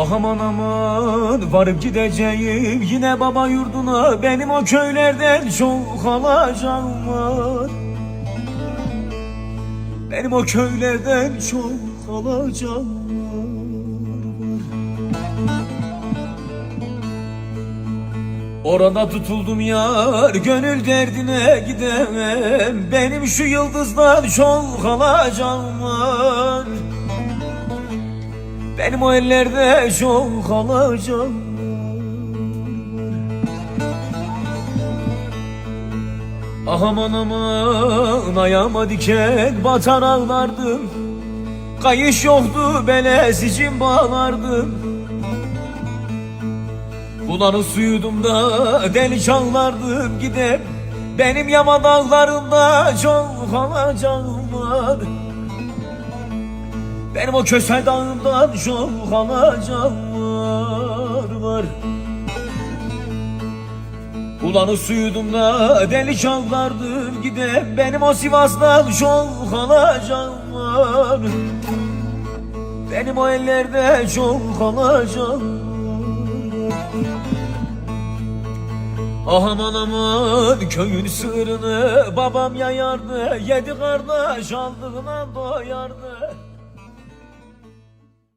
Ah aman aman varıp gideceğim. Yine baba yurduna Benim o köylerden çok alacağım var. Benim o köylerden çok alacağım Orada tutuldum yar gönül derdine gidemem. Benim şu yıldızdan çok alacağım var Benim o ellerde çok alacağım var Ah aman aman ayağıma diken batar ağlardım. Kayış yoktu beles bağlardım. Bulanı suyudum da deli çallardım. Gidem Benim yama dağlarımda çok alacağım var Benim o köse dağımdan çok alacağım var. Ulanı suyudum da deli çallardım gidem. Benim o Sivas'tan çok alacağım var. Benim o ellerde çok alacağım var. Ah aman aman köyün sırrını babam yayardı. Yedi kardeş aldığına doyardı